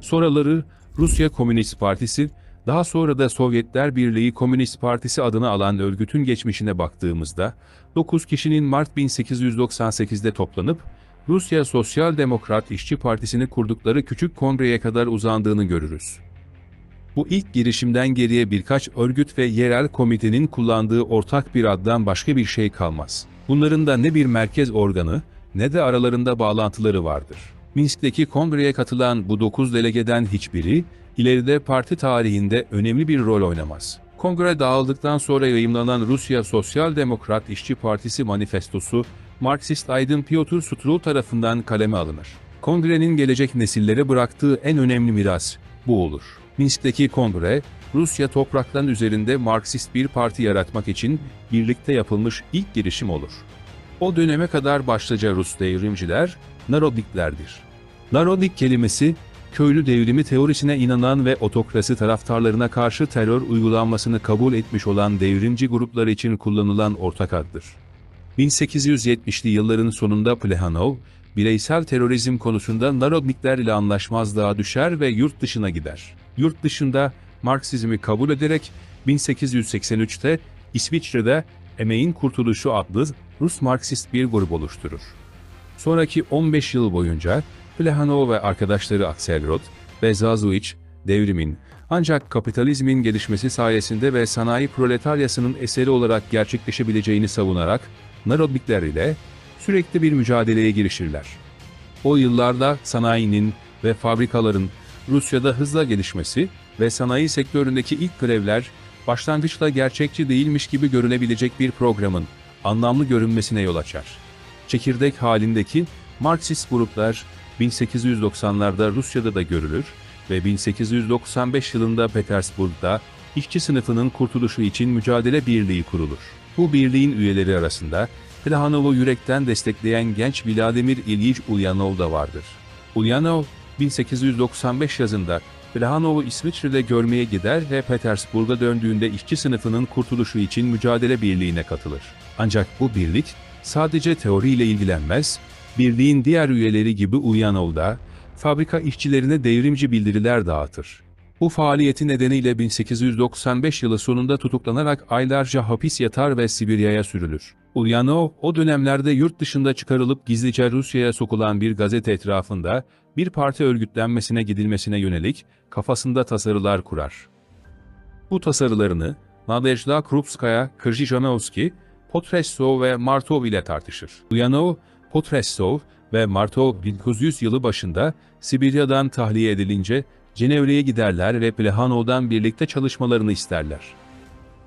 Sonraları Rusya Komünist Partisi, daha sonra da Sovyetler Birliği Komünist Partisi adını alan örgütün geçmişine baktığımızda, 9 kişinin Mart 1898'de toplanıp, Rusya Sosyal Demokrat İşçi Partisi'ni kurdukları küçük kongreye kadar uzandığını görürüz. Bu ilk girişimden geriye birkaç örgüt ve yerel komitenin kullandığı ortak bir addan başka bir şey kalmaz. Bunların da ne bir merkez organı ne de aralarında bağlantıları vardır. Minsk'teki kongreye katılan bu 9 delegeden hiçbiri ileride parti tarihinde önemli bir rol oynamaz. Kongre dağıldıktan sonra yayımlanan Rusya Sosyal Demokrat İşçi Partisi manifestosu Marksist aydın Piotr Strull tarafından kaleme alınır. Kongrenin gelecek nesillere bıraktığı en önemli miras bu olur. Minsk'teki kongre, Rusya topraklarının üzerinde Marksist bir parti yaratmak için birlikte yapılmış ilk girişim olur. O döneme kadar başlıca Rus devrimciler, Narodniklerdir. Narodnik kelimesi, köylü devrimi teorisine inanan ve otokrasi taraftarlarına karşı terör uygulanmasını kabul etmiş olan devrimci gruplar için kullanılan ortak addır. 1870'li yılların sonunda Plehanov, bireysel terörizm konusunda Narodnikler ile anlaşmazlığa düşer ve yurt dışına gider. Yurt dışında Marksizmi kabul ederek 1883'te İsviçre'de Emeğin Kurtuluşu adlı Rus Marksist bir grup oluşturur. Sonraki 15 yıl boyunca Plehanov ve arkadaşları Akselrod ve Zazuiç, devrimin ancak kapitalizmin gelişmesi sayesinde ve sanayi proletaryasının eseri olarak gerçekleşebileceğini savunarak Narodnikler ile sürekli bir mücadeleye girişirler. O yıllarda sanayinin ve fabrikaların Rusya'da hızla gelişmesi ve sanayi sektöründeki ilk grevler başlangıçta gerçekçi değilmiş gibi görünebilecek bir programın anlamlı görünmesine yol açar. Çekirdek halindeki Marksist gruplar 1890'larda Rusya'da da görülür ve 1895 yılında Petersburg'da işçi sınıfının kurtuluşu için mücadele birliği kurulur. Bu birliğin üyeleri arasında Plehanov'u yürekten destekleyen genç Vladimir İlyich Ulyanov da vardır. Ulyanov, 1895 yazında Plehanov'u İsviçre'de görmeye gider ve Petersburg'a döndüğünde işçi sınıfının kurtuluşu için mücadele birliğine katılır. Ancak bu birlik sadece teoriyle ilgilenmez, birliğin diğer üyeleri gibi Ulyanov da fabrika işçilerine devrimci bildiriler dağıtır. Bu faaliyeti nedeniyle 1895 yılı sonunda tutuklanarak aylarca hapis yatar ve Sibirya'ya sürülür. Ulyanov, o dönemlerde yurt dışında çıkarılıp gizlice Rusya'ya sokulan bir gazete etrafında bir parti örgütlenmesine gidilmesine yönelik kafasında tasarılar kurar. Bu tasarılarını Nadezhda Krupskaya, Krzyzanowski, Potressov ve Martov ile tartışır. Ulyanov, Potressov ve Martov 1900 yılı başında Sibirya'dan tahliye edilince Cenevre'ye giderler ve Plehanov'dan birlikte çalışmalarını isterler.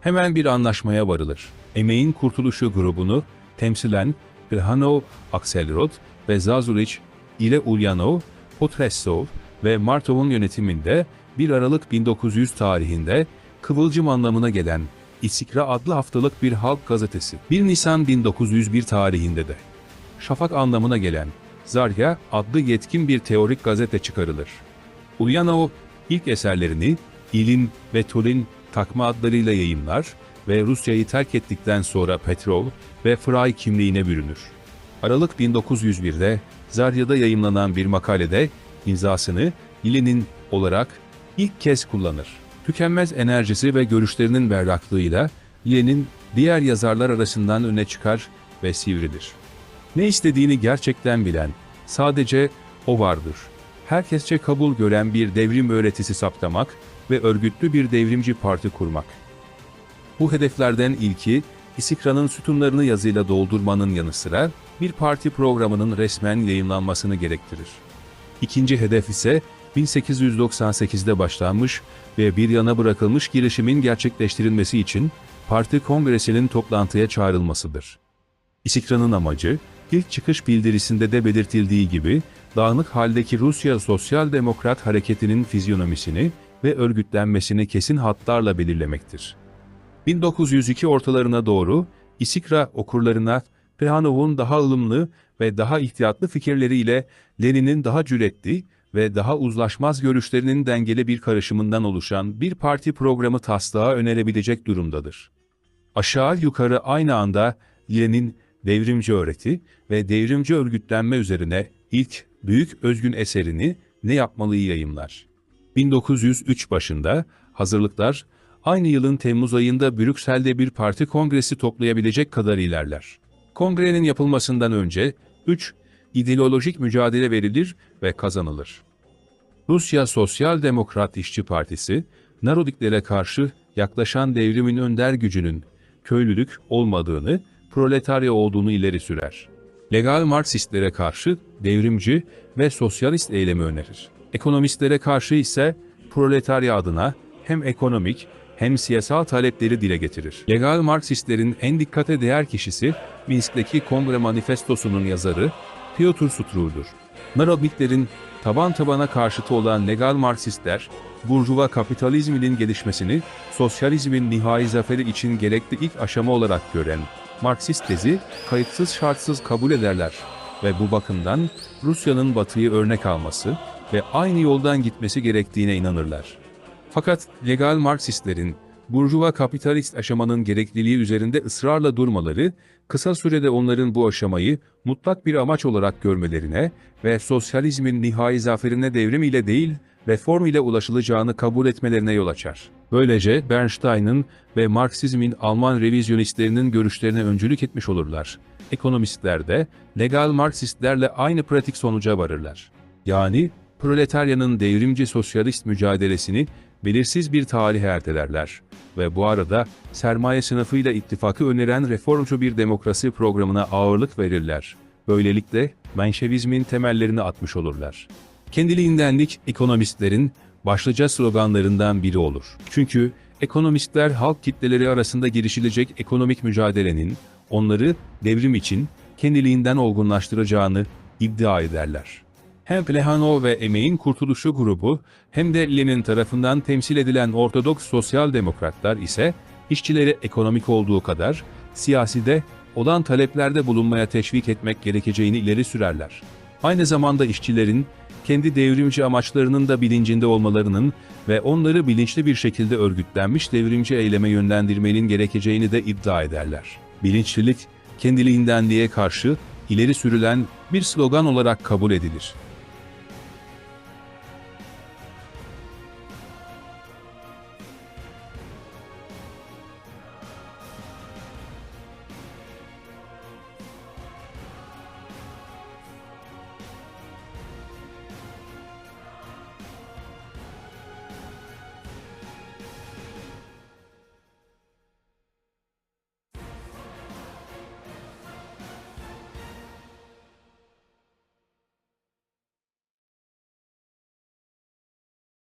Hemen bir anlaşmaya varılır. Emeğin Kurtuluşu grubunu temsilen Plehanov, Akselrod ve Zazuriç ile Ulyanov, Potressov ve Martov'un yönetiminde 1 Aralık 1900 tarihinde Kıvılcım anlamına gelen İstikra adlı haftalık bir halk gazetesi. 1 Nisan 1901 tarihinde de Şafak anlamına gelen Zarya adlı yetkin bir teorik gazete çıkarılır. Ulyanov ilk eserlerini İlin ve Tulin takma adlarıyla yayımlar ve Rusya'yı terk ettikten sonra Petrov ve Fray kimliğine bürünür. Aralık 1901'de Zarya'da yayımlanan bir makalede imzasını İlin'in olarak ilk kez kullanır. Tükenmez enerjisi ve görüşlerinin berraklığıyla İlin'in diğer yazarlar arasından öne çıkar ve sivridir. Ne istediğini gerçekten bilen, sadece o vardır. Herkesçe kabul gören bir devrim öğretisi saptamak ve örgütlü bir devrimci parti kurmak. Bu hedeflerden ilki, İstikra'nın sütunlarını yazıyla doldurmanın yanı sıra bir parti programının resmen yayınlanmasını gerektirir. İkinci hedef ise 1898'de başlanmış ve bir yana bırakılmış girişimin gerçekleştirilmesi için parti kongresinin toplantıya çağrılmasıdır. İstikra'nın amacı, ilk çıkış bildirisinde de belirtildiği gibi, dağınık haldeki Rusya Sosyal Demokrat Hareketi'nin fizyonomisini ve örgütlenmesini kesin hatlarla belirlemektir. 1902 ortalarına doğru İsikra okurlarına Plehanov'un daha ılımlı ve daha ihtiyatlı fikirleriyle Lenin'in daha cüretli ve daha uzlaşmaz görüşlerinin dengeli bir karışımından oluşan bir parti programı taslağı önerebilecek durumdadır. Aşağı yukarı aynı anda Lenin devrimci öğreti ve devrimci örgütlenme üzerine ilk büyük özgün eserini Ne Yapmalıyı yayımlar. 1903 başında hazırlıklar aynı yılın Temmuz ayında Brüksel'de bir parti kongresi toplayabilecek kadar ilerler. Kongrenin yapılmasından önce 3 ideolojik mücadele verilir ve kazanılır. Rusya Sosyal Demokrat İşçi Partisi, Narodiklere karşı yaklaşan devrimin önder gücünün köylülük olmadığını, proletarya olduğunu ileri sürer. Legal Marksistlere karşı devrimci ve sosyalist eylemi önerir. Ekonomistlere karşı ise proletarya adına hem ekonomik hem siyasal talepleri dile getirir. Legal Marksistlerin en dikkate değer kişisi Minsk'teki Kongre Manifestosu'nun yazarı Piotr Stru'dur. Narodniklerin taban tabana karşıtı olan legal Marksistler, burjuva kapitalizminin gelişmesini sosyalizmin nihai zaferi için gerekli ilk aşama olarak gören Marksist tezi kayıtsız şartsız kabul ederler ve bu bakımdan Rusya'nın batıyı örnek alması ve aynı yoldan gitmesi gerektiğine inanırlar. Fakat legal Marksistlerin burjuva kapitalist aşamanın gerekliliği üzerinde ısrarla durmaları, kısa sürede onların bu aşamayı mutlak bir amaç olarak görmelerine ve sosyalizmin nihai zaferine devrim ile değil, reform ile ulaşılacağını kabul etmelerine yol açar. Böylece Bernstein'ın ve Marksizmin Alman revizyonistlerinin görüşlerine öncülük etmiş olurlar. Ekonomistler de legal Marksistlerle aynı pratik sonuca varırlar. Yani proletaryanın devrimci sosyalist mücadelesini belirsiz bir tarihe ertelerler ve bu arada sermaye sınıfıyla ittifakı öneren reformcu bir demokrasi programına ağırlık verirler. Böylelikle Menşevizmin temellerini atmış olurlar. Kendiliğindenlik ekonomistlerin başlıca sloganlarından biri olur. Çünkü ekonomistler halk kitleleri arasında girişilecek ekonomik mücadelenin onları devrim için kendiliğinden olgunlaştıracağını iddia ederler. Hem Plehanov ve Emeğin Kurtuluşu grubu hem de Lenin tarafından temsil edilen Ortodoks Sosyal Demokratlar ise işçileri ekonomik olduğu kadar siyaside olan taleplerde bulunmaya teşvik etmek gerekeceğini ileri sürerler. Aynı zamanda işçilerin kendi devrimci amaçlarının da bilincinde olmalarının ve onları bilinçli bir şekilde örgütlenmiş devrimci eyleme yönlendirmenin gerekeceğini de iddia ederler. Bilinçlilik, kendiliğindenliğe karşı ileri sürülen bir slogan olarak kabul edilir.